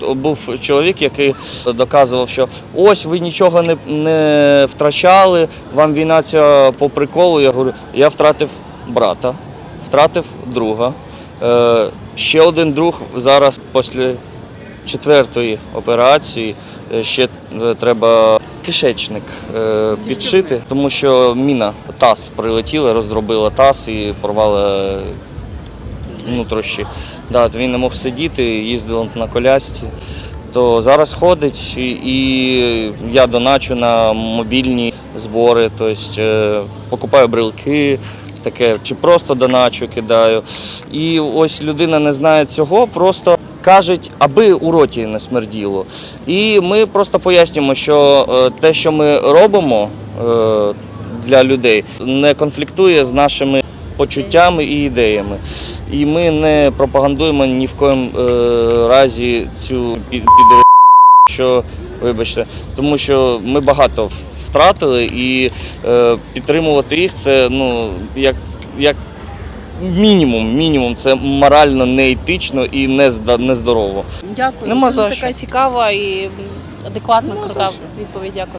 Був чоловік, який доказував, що ось ви нічого не, не втрачали, вам війна ця по приколу. Я говорю, я втратив брата, втратив друга. Е, ще один друг зараз після четвертої операції е, ще е, треба кишечник е, підшити, тому що міна таз прилетіла, роздробила таз і порвала внутрішні. Да, він не мог сидіти, їздив на колясці. То зараз ходить, і, і я доначу на мобільні збори, тобто е, покупаю брелки, таке, чи просто доначу кидаю. І ось людина не знає цього, просто кажуть, аби у роті не смерділо. І ми просто пояснюємо, що е, те, що ми робимо е, для людей, не конфліктує з нашими почуттями і ідеями. І ми не пропагандуємо ні в коєму е, разі цю пі- піде, що вибачте, тому що ми багато втратили і е, підтримувати їх це ну як, як мінімум, мінімум, це морально неетично і нездорово. Дякую. Нема Дуже за така що. цікава і адекватна, крута відповідь. Дякую.